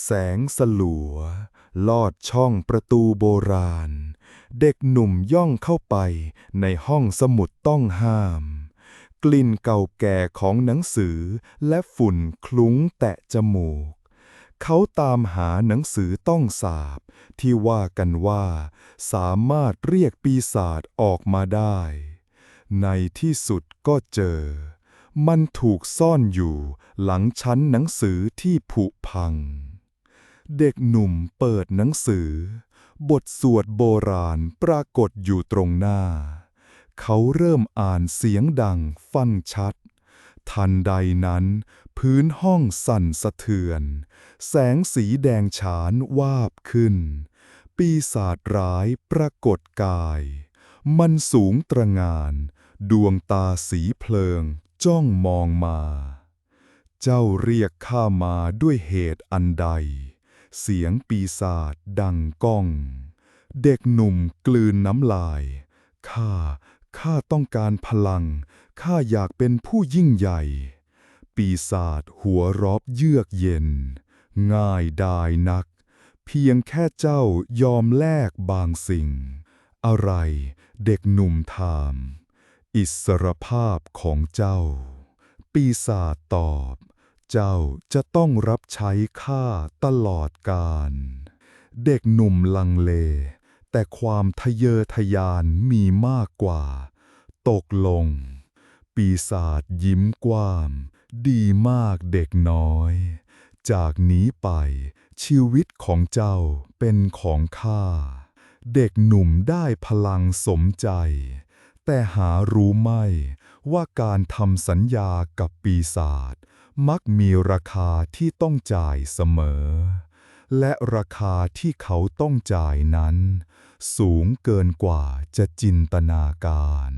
แสงสลัว ลอดช่องประตูโบราณ เด็กหนุ่มย่องเข้าไปในห้องสมุดต้องห้าม กลิ่นเก่าแก่ของหนังสือและฝุ่นคลุ้งแตะจมูก เขาตามหาหนังสือต้องสาบ ที่ว่ากันว่า สามารถเรียกปีศาจออกมาได้ ในที่สุดก็เจอ มันถูกซ่อนอยู่หลังชั้นหนังสือที่ผุพัง เด็กหนุ่มเปิดหนังสือ บทสวดโบราณปรากฏอยู่ตรงหน้า เขาเริ่มอ่านเสียงดังฟังชัด ทันใดนั้น พื้นห้องสั่นสะเทือน แสงสีแดงฉานวาบขึ้น ปีศาจร้ายปรากฏกาย มันสูงตระงาน ดวงตาสีเพลิงจ้องมองมา เจ้าเรียกข้ามาด้วยเหตุอันใด เสียงปีศาจดังก้อง เด็กหนุ่มกลืนน้ำลาย ข้า ข้าต้องการพลัง ข้าอยากเป็นผู้ยิ่งใหญ่ ปีศาจหัวรอบเยือกเย็น ง่ายดายนัก เพียงแค่เจ้ายอมแลกบางสิ่ง อะไร เด็กหนุ่มถาม อิสรภาพของเจ้า ปีศาจตอบ เจ้าจะต้องรับใช้ข้าตลอดกาล เด็กหนุ่มลังเล แต่ความทะเยอทะยานมีมากกว่า ตกลง ปีศาจยิ้มกว้างดีมากเด็กน้อย จากนี้ไป ชีวิตของเจ้าเป็นของข้า เด็กหนุ่มได้พลังสมใจ แต่หารู้ไม่ว่าการทำสัญญากับปีศาจ มักมีราคาที่ต้องจ่ายเสมอ และราคาที่เขาต้องจ่ายนั้น สูงเกินกว่าจะจินตนาการ